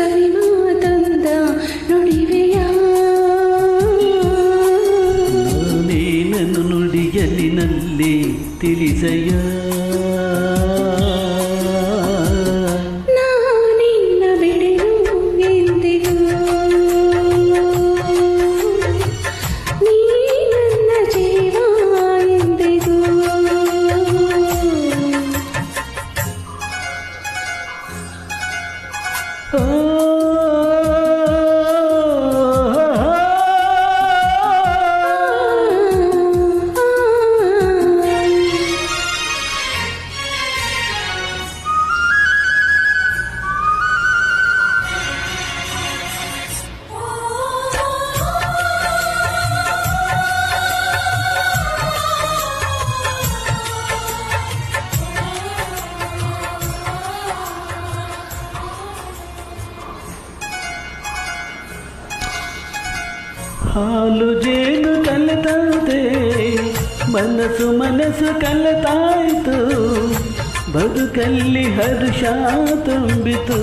ಸವಿ ಮಾತಂದ ನುಡಿವೆಯ ನಾನೇನನ್ನು ನುಡಿಯಲಿನಲ್ಲಿ ತಿಳಿಸಯ್ಯ Oh. ಹಾಲು ಜೇನು ಕಲೆತಂತೆ ಮನಸ್ಸು ಮನಸ್ಸು ಕಲಿತಾಯಿತು ಬದುಕಲ್ಲಿ ಹರ್ಷ ತುಂಬಿತು.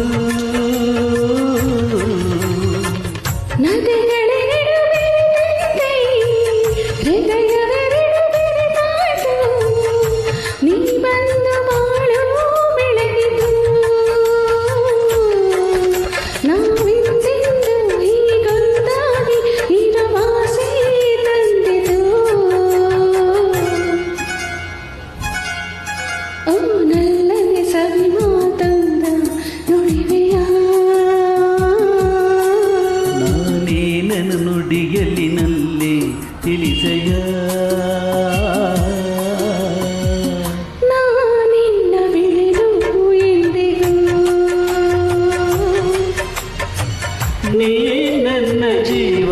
ಓ ನಲ್ಲನೆ ಸವಿ ಮಾತಂದ ನುಡಿವೆಯ ನಾನೇನನು ನುಡಿಯಲಿನಲ್ಲಿ ತಿಳಿಸಯ್ಯ ನಾ ನಿನ್ನ ಬಿಡೆನು ಎಂದಿಗೂ ನೀ ನನ್ನ ಜೀವ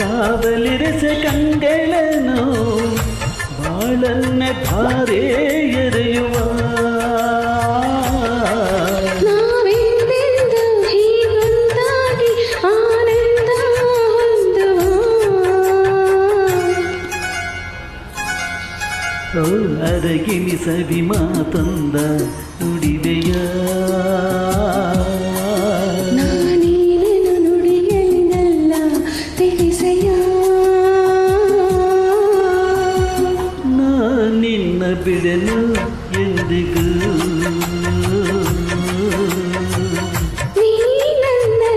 ಕಾವಲಿರಸ ಕಂಡೆಳನು ಬಾಳನ್ನ ಧಾರೆ ಎರೆಯುವ ನಾವೆಂದೆಂದು ಹೀಗೊಂದಾಗಿ ಆನಂದ ಹೊಂದುವ ಓ ಅರಗಿನಿ ಸವಿ ಮಾತಂದ ನುಡಿವೆಯ ఎందుకు?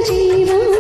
జీవం